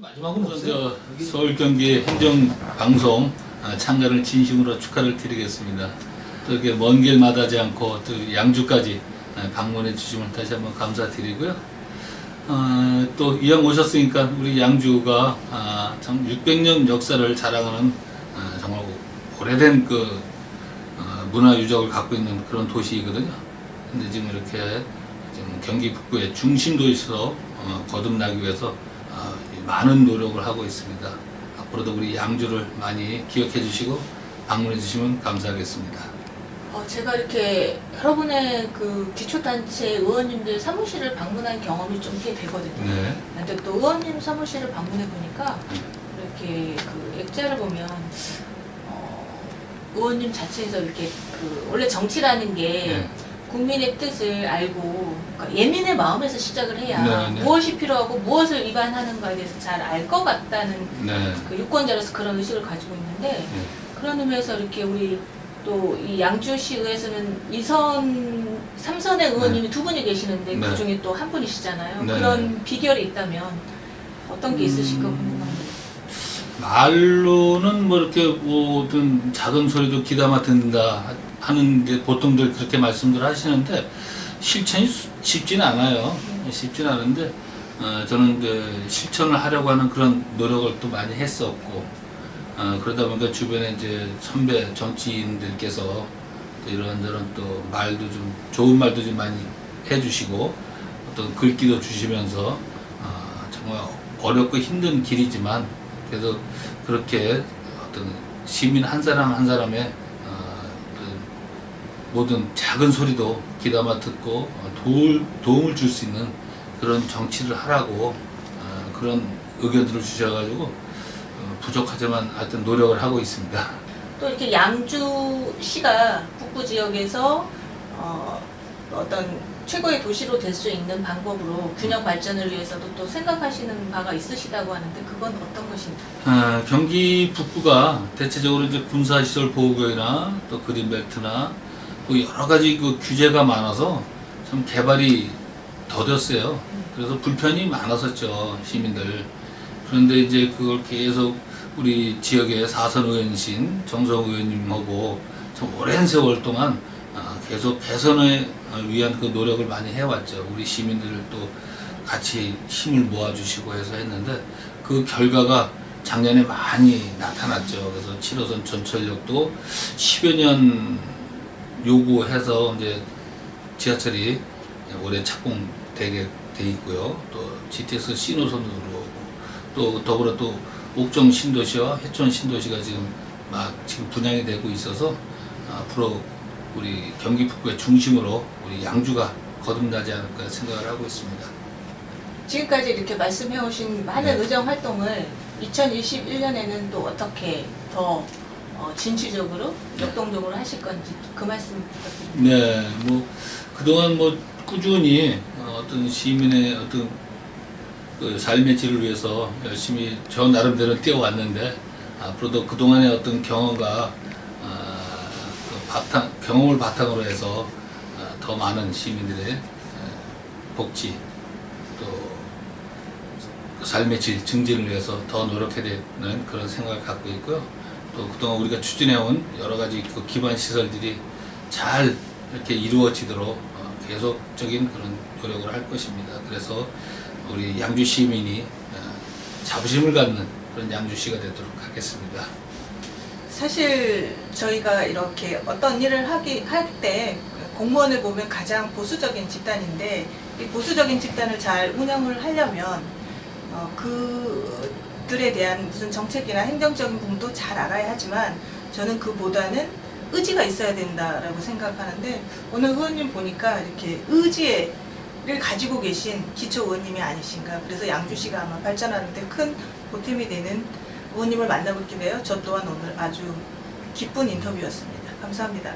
마지막으로 먼저 서울 경기 행정 방송 아, 참가를 진심으로 축하를 드리겠습니다. 또 이렇게 먼 길 마다지 않고 또 양주까지 아, 방문해 주시면 다시 한번 감사드리고요. 어, 또 이왕 오셨으니까 우리 양주가 아, 참 600년 역사를 자랑하는 아, 정말 오래된 그 어, 문화 유적을 갖고 있는 그런 도시이거든요. 근데 지금 이렇게 지금 경기 북부의 중심 도시로 어, 거듭나기 위해서 어, 많은 노력을 하고 있습니다. 앞으로도 우리 양주를 많이 기억해 주시고 방문해 주시면 감사하겠습니다. 어, 제가 이렇게 여러분의 그 기초단체 의원님들 사무실을 방문한 경험이 좀 꽤 되거든요. 네. 근데 또 의원님 사무실을 방문해 보니까 이렇게 그 액자를 보면 어, 의원님 자체에서 이렇게 그 원래 정치라는 게 네. 국민의 뜻을 알고 그러니까 예민의 마음에서 시작을 해야 네, 네. 무엇이 필요하고 무엇을 위반하는가에 대해서 잘 알 것 같다는 네. 그 유권자로서 그런 의식을 가지고 있는데 네. 그런 의미에서 이렇게 우리 또 이 양주시 의회에서는 이선 삼선의 의원님이 두 분이 계시는데 네. 그 중에 또 한 분이시잖아요. 네. 그런 비결이 있다면 어떤 게 있으실까 음. 궁금합니다. 말로는 뭐 이렇게 뭐든 작은 소리도 귀담아 듣는다 하는 게 보통들 그렇게 말씀들 하시는데 실천이 수- 쉽지는 않아요. 쉽지는 않은데 어, 저는 이제 실천을 하려고 하는 그런 노력을 또 많이 했었고 어, 그러다 보니까 주변에 이제 선배 정치인들께서 또 이런저런 또 말도 좀 좋은 말도 좀 많이 해주시고 어떤 글귀도 주시면서 어, 정말 어렵고 힘든 길이지만 그래도 그렇게 어떤 시민 한 사람 한 사람의 어, 그 모든 작은 소리도 귀담아 듣고 어, 도울, 도움을 줄 수 있는 그런 정치를 하라고 어, 그런 의견들을 주셔가지고 어, 부족하지만 하여튼 노력을 하고 있습니다. 또 이렇게 양주시가 북부 지역에서 어, 어떤 최고의 도시로 될 수 있는 방법으로 균형 발전을 위해서도 또 생각하시는 바가 있으시다고 하는데 그건 어떤 것인가요? 아, 경기 북부가 대체적으로 이제 군사시설 보호구역이나 또 그린벨트나 뭐 여러 가지 그 규제가 많아서 좀 개발이 더뎠어요. 그래서 불편이 많았었죠, 시민들. 그런데 이제 그걸 계속 우리 지역의 사선 의원이신 정성 의원님하고 좀 오랜 세월 동안 아, 계속 개선을 위한 그 노력을 많이 해왔죠. 우리 시민들을 또 같이 힘을 모아주시고 해서 했는데 그 결과가 작년에 많이 나타났죠. 그래서 7호선 전철역도 10여 년 요구해서 이제 지하철이 올해 착공되게 돼 있고요. 또 GTX 신호선도 들어오고 또 더불어 또 옥정 신도시와 해촌 신도시가 지금 막 지금 분양이 되고 있어서 앞으로 우리 경기 북부의 중심으로 우리 양주가 거듭나지 않을까 생각을 하고 있습니다. 지금까지 이렇게 말씀해 오신 많은 네. 의정 활동을 2021년에는 또 어떻게 더 어, 진취적으로 네. 역동적으로 하실 건지 그 말씀 부탁드립니다. 네, 뭐 그동안 뭐 꾸준히 어, 어떤 시민의 어떤 그 삶의 질을 위해서 열심히 저 나름대로 뛰어왔는데 앞으로도 그동안의 어떤 경험과 아, 그 바탕 경험을 바탕으로 해서 아, 더 많은 시민들의 에, 복지 또그 삶의 질 증진을 위해서 더 노력해야 되는 그런 생각을 갖고 있고요. 또 그동안 우리가 추진해온 여러 가지 그 기반 시설들이 잘 이렇게 이루어지도록 어, 계속적인 그런 노력을 할 것입니다. 그래서 우리 양주 시민이 어, 자부심을 갖는 그런 양주시가 되도록 하겠습니다. 사실 저희가 이렇게 어떤 일을 하기 할 때 공무원을 보면 가장 보수적인 집단인데 이 보수적인 집단을 잘 운영을 하려면 어, 그 들에 대한 무슨 정책이나 행정적인 부분도 잘 알아야 하지만 저는 그보다는 의지가 있어야 된다라고 생각하는데 오늘 의원님 보니까 이렇게 의지를 가지고 계신 기초 의원님이 아니신가 그래서 양주시가 아마 발전하는데 큰 보탬이 되는 의원님을 만나뵙게 되어 저 또한 오늘 아주 기쁜 인터뷰였습니다. 감사합니다.